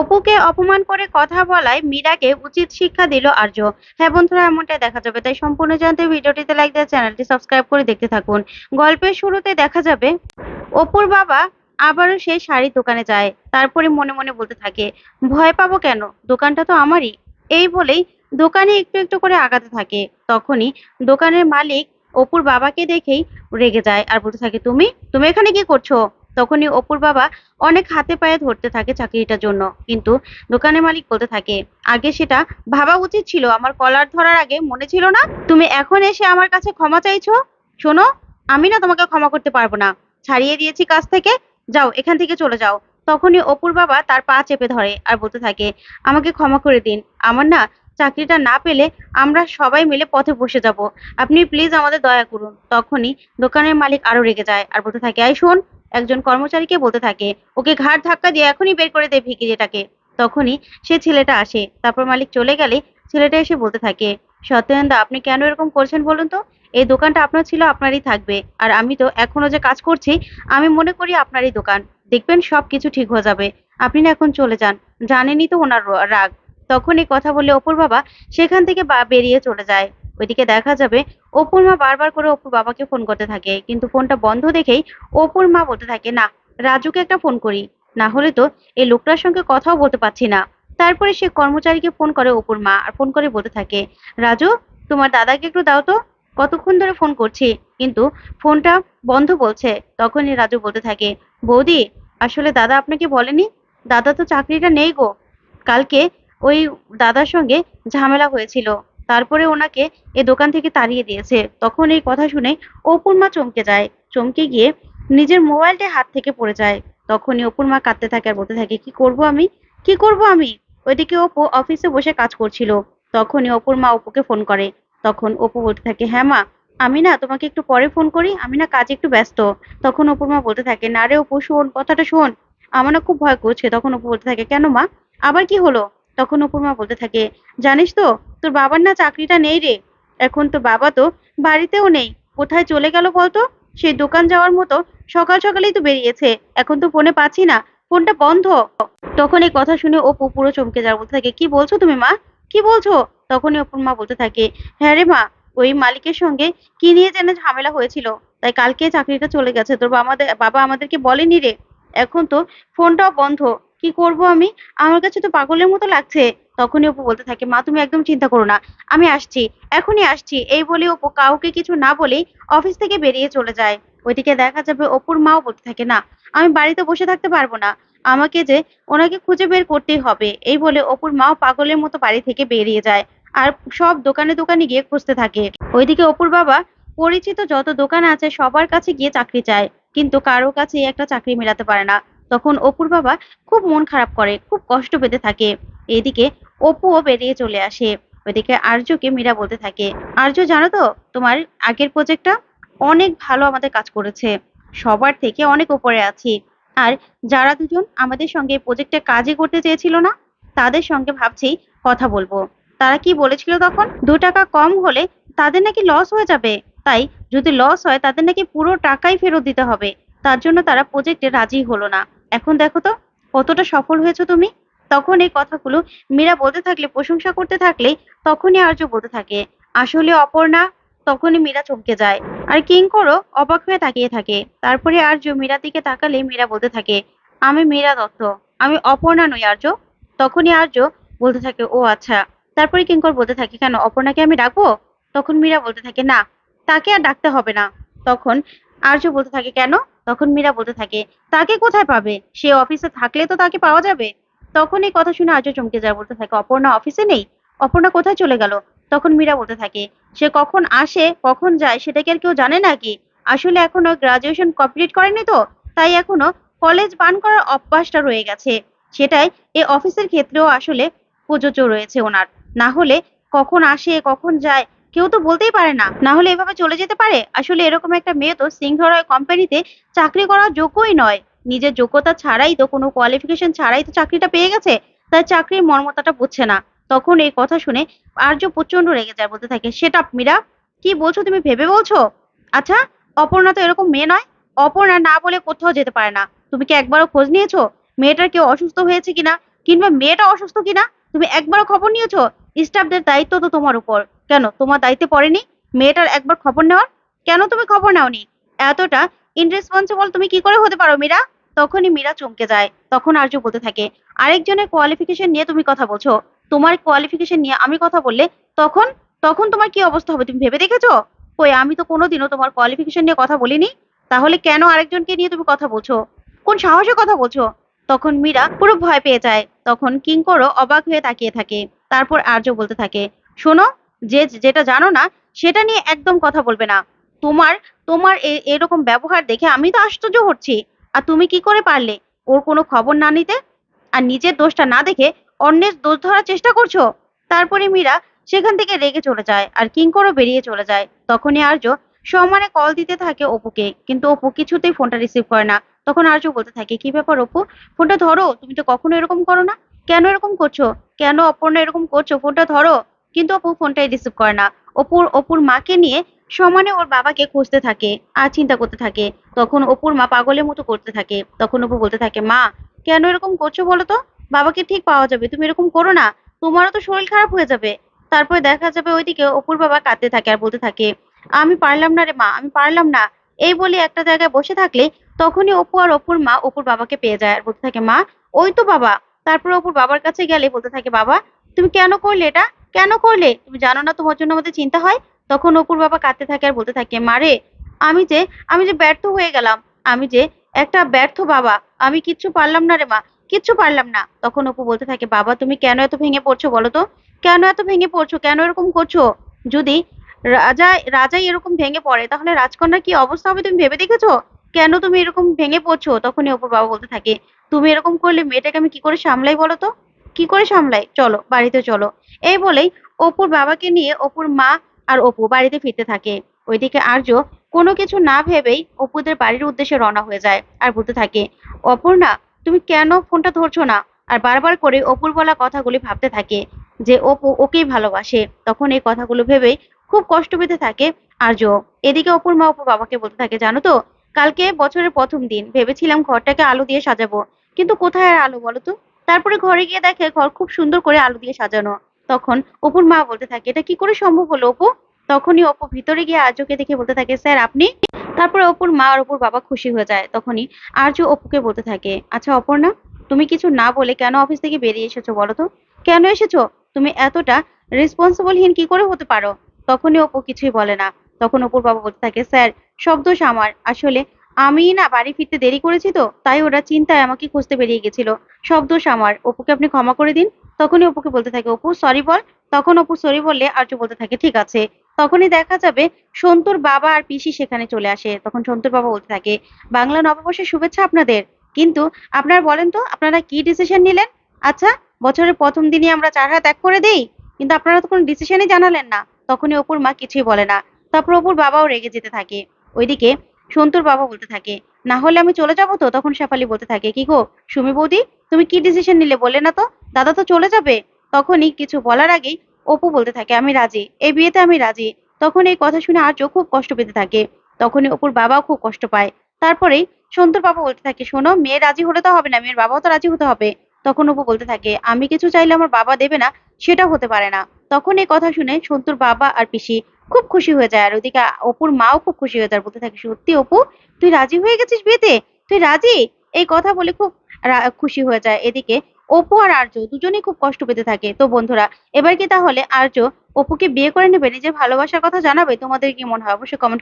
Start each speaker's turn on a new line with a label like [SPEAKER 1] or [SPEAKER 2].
[SPEAKER 1] অপুকে অপমান করে কথা বলায় মীরাকে উচিত শিক্ষা দিল আর্য। হ্যাঁ বন্ধুরা, এমনটাই দেখা যাবে। তাই সম্পূর্ণ জানতে ভিডিওটিতে লাইক দিয়ে চ্যানেলটি সাবস্ক্রাইব করে দেখতে থাকুন। গল্পের শুরুতে দেখা যাবে, অপুর বাবা আবারও সেই শাড়ির দোকানে যায়। তারপরে মনে মনে বলতে থাকে, ভয় পাবো কেন? দোকানটা তো আমারই। এই বলেই দোকানে একটু একটু করে আগাতে থাকে। তখনই দোকানের মালিক অপুর বাবাকে দেখেই রেগে যায় আর বলতে থাকে, তুমি? তুমি এখানে কি করছ? তখনই অপুর বাবা অনেক হাতে পায়ে ধরতে থাকে চাকরিটার জন্য। কিন্তু দোকানের মালিক বলতে থাকে, আগে সেটা ভাবা উচিত ছিল, আমার কলার ধরার আগে মনে ছিল না? তুমি এখন এসে আমার কাছে ক্ষমা চাইছো? শোনো, আমি না তোমাকে ক্ষমা করতে পারব না। ছাড়িয়ে দিয়েছি কাজ থেকে, যাও, এখান থেকে চলে যাও। তখনই অপুর বাবা তার পা চেপে ধরে আর বলতে থাকে, আমাকে ক্ষমা করে দিন। আমার না চাকরিটা না পেলে আমরা সবাই মিলে পথে বসে যাব। আপনি প্লিজ আমাদের দয়া করুন। তখনই দোকানের মালিক আরও রেগে যায় আর বলতে থাকে, এই শোন একজন কর্মচারীকে বলতে থাকে, ওকে ঘাট ধাক্কা দিয়ে এখনই বের করে দে ভিকিরিটাকে তখনই সে ছেলেটা আসে। তারপর মালিক চলে গেলে ছেলেটা এসে বলতে থাকে সত্যেন্দা আপনি কেন এরকম করছেন বলুন তো? এই দোকানটা আপনার ছিল, আপনারই থাকবে। আর আমি তো এখনও যে কাজ করছি, আমি মনে করি আপনারই দোকান। দেখবেন সব কিছু ঠিক হয়ে যাবে। আপনি না এখন চলে যান। জানেনই তো ওনার রাগ। তখন এই কথা বলে অপুর বাবা সেখান থেকে বেরিয়ে চলে যায়। ওইদিকে দেখা যাবে, অপুর মা বারবার করে অপুর বাবাকে ফোন করতে থাকে, কিন্তু ফোনটা বন্ধ দেখেই অপুর মা বলতে থাকে, না, রাজুকে একটা ফোন করি। না হলে তো এই লোকটার সঙ্গে কথাও বলতে পারছি না। তারপরে সে কর্মচারীকে ফোন করে অপুর মা আর ফোন করে বলতে থাকে, রাজু, তোমার দাদাকে একটু দাও তো, কতক্ষণ ধরে ফোন করছি? কিন্তু ফোনটা বন্ধ বলছে, তখনই রাজু বলতে থাকে, বৌদি, আসলে দাদা আপনাকে বলেনি? দাদা তো চাকরিটা নেই গো। কালকে ওই দাদার সঙ্গে ঝামেলা হয়েছিল। তারপরে ওনাকে এ দোকান থেকে তাড়িয়ে দিয়েছে। তখন এই কথা শুনে অপুর মা চমকে যায়। চমকে গিয়ে নিজের মোবাইলটা হাত থেকে পড়ে যায়। তখনই অপুর মা কাঁদতে থাকে আর বলতে থাকে, কি করব আমি? কি করব আমি? ওইদিকে অপু অফিসে বসে কাজ করছিল। তখনই অপুর মা অপুকে ফোন করে। তখন অপু বলতে থাকে হ্যাঁ মা, আমি না তোমাকে একটু পরে ফোন করি, আমি না কাজে একটু ব্যস্ত। তখন অপুর মা বলতে থাকে, না রে অপু, শোন, কথাটা শোন। আমার না খুব ভয় করছে। তখন অপু বলতে থাকে, কেন মা? আবার কি হলো? তখন অপুর মা বলতে থাকে, জানিস তো, তোর বাবার না চাকরিটা নেই রে। এখন তো বাবা তো বাড়িতেও নেই। কোথায় চলে গেল বলতো? সেই দোকান যাওয়ার মতো সকাল সকালেই তো বেরিয়েছে। এখন তো ফোনে পাচ্ছি না। ফোনটা বন্ধ। তখন এই কথা শুনে অপু পুরো চমকে যাওয়ার বলতে থাকে, কি বলছো তুমি মা? কি বলছো? তখনই অপুর মা বলতে থাকে হ্যাঁ রে মা, ওই মালিকের সঙ্গে কি নিয়ে যেন ঝামেলা হয়েছিল। তাই কালকে চাকরিটা চলে গেছে। তোর বাবা আমাদেরকে বলেনি রে। এখন তো ফোনটাও বন্ধ। কি করব আমি? আমার কাছে তো পাগলের মতো লাগছে। তখনই অপু বলতে থাকে, মা, তুমি একদম চিন্তা করো না, আমি আসছি, এখনই আসছি। এই বলে অপু কাউকে কিছু না বলেই অফিস থেকে বেরিয়ে চলে যায়। ওইদিকে দেখা যাবে অপুর মাও বলতে থাকে, না, আমি বাড়িতে বসে থাকতে পারব না। আমাকে যে ওনাকে খুঁজে বের করতেই হবে। এই বলে অপুর মাও পাগলের মতো বাড়ি থেকে বেরিয়ে যায় আর সব দোকানে দোকানে গিয়ে খুঁজতে থাকে। ওইদিকে অপুর বাবা পরিচিত যত দোকান আছে সবার কাছে গিয়ে চাকরি চায়, কিন্তু কারও কাছে একটা চাকরি মেলাতে পারে না। তখন অপুর বাবা খুব মন খারাপ করে, খুব কষ্ট পেতে থাকে। এদিকে অপুও বেরিয়ে চলে আসে। ওইদিকে আর্যকে মীরা বলতে থাকে, আর্য, জানো তো, তোমার আগের প্রজেক্টটা অনেক ভালো আমাদের কাজ করেছে। সবার থেকে অনেক উপরে আছি। আর যারা দুজন আমাদের সঙ্গে প্রজেক্টে কাজই করতে চেয়েছিল না, তাদের সঙ্গে ভাবছি কথা বলব। তারা কি বলেছিল তখন? দু টাকা কম হলে তাদের নাকি লস হয়ে যাবে। তাই যদি লস হয়, তাদের নাকি পুরো টাকাই ফেরত দিতে হবে। তার জন্য তারা প্রজেক্টে রাজি হলো না। এখন দেখো তো, কতটা সফল হয়েছো তুমি? তখন এই কথাগুলো মীরা বলতে থাকলে, প্রশংসা করতে থাকলে তখনই আর্য বলতে থাকে, আসলে অপর্ণা? তখনই মীরা চমকে যায়। আর কিঙ্করও অবাক হয়ে তাকিয়ে থাকে। তারপরে আর্য মীরার দিকে তাকালে মীরা বলতে থাকে, আমি মীরা দত্ত, আমি অপর্ণা নই আর্য। তখনই আর্য বলতে থাকে, ও আচ্ছা। তারপরে কিঙ্কর বলতে থাকে, কেন, অপর্ণাকে আমি ডাকবো? তখন মীরা বলতে থাকে, না, তাকে আর ডাকতে হবে না। তখন আর্য বলতে থাকে, কেন? তখন মীরা বলতে থাকে, তাকে কোথায় পাবে? সে অফিসে থাকলে তো তাকে পাওয়া যাবে। তখন এই কথা শুনে আর্য চমকে যায়, বলতে থাকে, অপর্ণা অফিসে নেই? অপর্ণা কোথায় চলে গেল? তখন মীরা বলতে থাকে, সে কখন আসে, কখন যায়, সেটা কি আর কেউ জানে নাকি? আসলে এখনও গ্রাজুয়েশন কমপ্লিট করেনি তো, তাই এখনও কলেজ পান করার অভ্যাসটা রয়ে গেছে। সেটাই এই অফিসের ক্ষেত্রেও আসলে প্রযোজ্য রয়েছে ওনার। না হলে কখন আসে, কখন যায় কেউ তো বলতেই পারে না। না হলে এভাবে চলে যেতে পারে? আসলে এরকম একটা মেয়ে তো সিংহরয় কোম্পানিতে চাকরি করার যোগ্যই নয়। নিজের যোগ্যতা ছাড়াই তো, কোনো কোয়ালিফিকেশন ছাড়াই তো চাকরিটা পেয়ে গেছে। তাই চাকরির মর্মতাটা বুঝছে না। তখন এই কথা শুনে আর্য প্রচণ্ড রেগে যায় বলতে থাকে, সেটা মীরা, কি বলছো তুমি ভেবে বলছো? আচ্ছা অপর্ণা তো এরকম মেয়ে নয়। অপর্ণা না বলে কোথাও যেতে পারে না। তুমি কি একবারও খোঁজ নিয়েছো? মেয়েটার কেউ অসুস্থ হয়েছে কিনা? কিংবা মেয়েটা অসুস্থ কিনা? তুমি একবারও খবর নিয়েছো? স্টাফদের দায়িত্ব তো তোমার উপর। কেন? তোমার দায়িত্বে পড়েনি? মেয়েটার একবার খবর নেওয়ার? কেন তুমি খবর নাওনি? এতটা ইনরেসপন্সিবল তুমি কি করে হতে পারো মীরা? তখনই মীরা চমকে যায়। তখন আর্য বলতে থাকে, আরেকজনের কোয়ালিফিকেশন নিয়ে তুমি কথা বলছো। তোমার কোয়ালিফিকেশন নিয়ে আমি কথা বললে তখন তখন তোমার কি অবস্থা হবে? তুমি ভেবে দেখেছ? কই, আমি তো কোনোদিনও তোমার কোয়ালিফিকেশন নিয়ে কথা বলিনি? তাহলে কেন আরেকজনকে নিয়ে তুমি কথা বলছো? কোন সাহসে কথা বলছো? তখন মীরা পুরো ভয় পেয়ে যায়। তখন কিঙ্করও অবাক হয়ে তাকিয়ে থাকে। তারপর আর্য বলতে থাকে, শোনো, যে যেটা জানো না, সেটা নিয়ে একদম কথা বলবে না। তোমার তোমার এরকম ব্যবহার দেখে আমি তো আশ্চর্য হচ্ছি। আর তুমি কি করে পারলে? ওর কোনো খবর না নিতে? আর নিজের দোষটা না দেখে অন্যের দোষ ধরার চেষ্টা করছ? তারপরে মীরা সেখান থেকে রেগে চলে যায় আর কিঙ্করও বেরিয়ে চলে যায়। তখনই আর্য সমানে কল দিতে থাকে অপুকে, কিন্তু অপু কিছুতেই ফোনটা রিসিভ করে না। তখন আর্য বলতে থাকে, কি ব্যাপার অপু? ফোনটা ধরো। তুমি তো কখনো এরকম করো না? কেন এরকম করছ? কেন অপর্ণা এরকম করছ? ফোনটা ধরো। কিন্তু অপু ফোনটাই রিসিভ করে না। অপুর অপুর মাকে নিয়ে সমানে ওর বাবাকে খুঁজতে থাকে আর চিন্তা করতে থাকে। তখন অপুর মা পাগলের মতো করতে থাকে। তখন অপু বলতে থাকে, মা, কেন এরকম করছ বলো তো? বাবাকে ঠিক পাওয়া যাবে। তুমি এরকম করো না। তোমারও তো শরীর খারাপ হয়ে যাবে। তারপরে দেখা যাবে ওইদিকে অপুর বাবা কাঁদতে থাকে আর বলতে থাকে, আমি পারলাম না রে মা, আমি পারলাম না। এই বলে একটা জায়গায় বসে থাকলে তখনই অপু আর অপুর মা অপুর বাবাকে পেয়ে যায় আর বলতে থাকে, মা, ওই তো বাবা। তারপর অপুর বাবার কাছে গেলে বলতে থাকে, বাবা, তুমি কেন করলে এটা? কেন করলে? তুমি জানো না তোমার জন্য আমাদের চিন্তা হয়? তখন অপুর বাবা কাঁদতে থাকে আর বলতে থাকে মারে আমি যে আমি যে ব্যর্থ হয়ে গেলাম, আমি যে একটা ব্যর্থ বাবা, আমি কিচ্ছু পারলাম না রে মা, কিচ্ছু পারলাম না। তখন অপু বলতে থাকে, বাবা, তুমি কেন এত ভেঙে পড়ছো বলো তো? কেন এত ভেঙে পড়ছো? কেন এরকম করছ? যদি রাজা রাজাই এরকম ভেঙে পড়ে, তাহলে রাজকন্যার কি অবস্থা হবে তুমি ভেবে দেখেছ? কেন তুমি এরকম ভেঙে পড়ছো? তখনই অপুর বাবা বলতে থাকে, তুমি এরকম করলে মেয়েটাকে আমি কি করে সামলাই বলো তো? কি করে সামলাই? চলো, বাড়িতে চলো। এই বলেই অপুর বাবাকে নিয়ে অপুর মা আর অপু বাড়িতে ফিরতে থাকে। ওইদিকে আর্য কোনো কিছু না ভেবেই অপুদের বাড়ির উদ্দেশ্যে রওনা হয়ে যায় আর বলতে থাকে, অপর্ণা, তুমি কেন ফোনটা ধরছো না? আর বারবার করে অপুর বলা কথাগুলি ভাবতে থাকে যে অপু ওকেই ভালোবাসে। তখন এই কথাগুলো ভেবেই খুব কষ্ট পেতে থাকে আর্য। এদিকে অপুর মা অপুর বাবাকে বলতে থাকে, জানো তো কালকে বছরের প্রথম দিন। ভেবেছিলাম ঘরটাকে আলো দিয়ে সাজাবো। কিন্তু কোথায় আর আলো বলো তো তারপরে ঘরে গিয়ে দেখে ঘর খুব সুন্দর করে আলো দিয়ে সাজানো। তখন অপুর মা বলতে থাকে, এটা কি করে সম্ভব হলো অপু? তখনই অপু ভিতরে গিয়ে আর্যকে দেখে বলতে থাকে, স্যার, আপনি? তারপরে অপুর মা আর অপুর বাবা খুশি হয়ে যায়। তখনই আর্য অপুকে বলতে থাকে আচ্ছা অপর্ণা, তুমি কিছু না বলে কেন অফিস থেকে বেরিয়ে এসেছ বলো তো? কেন এসেছ? তুমি এতটা রেসপন্সিবলহীন কি করে হতে পারো? তখনই অপু কিছুই বলে না। তখন অপুর বাবা বলতে থাকে, স্যার, সব দোষ আমার। আসলে আমি না বাড়ি ফিরতে দেরি করেছি তো, তাই ওরা চিন্তায় আমাকে খুঁজতে বেরিয়ে গেছিল। সব দোষ আমার। অপুকে আপনি ক্ষমা করে দিন। তখনই অপুকে বলতে থাকে, অপু সরি বল। তখন অপু সরি বললে আর্য বলতে থাকে, ঠিক আছে। তখনই দেখা যাবে সন্তুর বাবা আর পিসি সেখানে চলে আসে। তখন সন্তুর বাবা বলতে থাকে, বাংলা নববর্ষের শুভেচ্ছা আপনাদের। কিন্তু আপনারা বলেন তো, আপনারা কি ডিসিশন নিলেন? আচ্ছা বছরের প্রথম দিনই আমরা চার হাত এক করে দেই। কিন্তু আপনারা তো কোনো ডিসিশনই জানালেন না। তখনই অপুর মা কিছুই বলে না। তারপর অপুর বাবাও রেগে যেতে থাকে। ওইদিকে সন্তুর বাবা বলতে থাকে, না হলে আমি চলে যাব তো? তখন শেফালি বলতে থাকে, কি গো, সুমি বৌদি, তুমি কি ডিসিশন নিলে বলে না তো? দাদা তো চলে যাবে? তখনই কিছু বলার আগেই অপু বলতে থাকে, আমি রাজি, এই বিয়েতে আমি রাজি। তখন এই কথা শুনে আর্য খুব কষ্ট পেতে থাকে। তখনই অপুর বাবাও খুব কষ্ট পায়। তারপরেই সন্তুর বাবা বলতে থাকে, শোনো, মেয়ে রাজি হলে তো হবে না, মেয়ের বাবাও তো রাজি হতে হবে। তখন অপু বলতে থাকে, আমি কিছু চাইলে আমার বাবা দেবে না সেটা হতে পারে না। তখন এই কথা শুনে সন্তুর বাবা আর পিসি খুব খুশি হয়ে যায়। আর ওদিকে অপুর মাও খুব খুশি হয়ে যায়, বলতে থাকে, সত্যি অপু, তুই রাজি হয়ে গেছিস বিয়েতে? তুই রাজি? এই কথা বলে খুব খুশি হয়ে যায়। এদিকে অপু আর আর্য দুজনেই খুব কষ্ট পেতে থাকে। তো বন্ধুরা, এবার কি তাহলে আর্য অপুকে বিয়ে করে নেবে? নিজের ভালোবাসার কথা জানাবে? তোমাদের কি মনে হয়? অবশ্যই কমেন্ট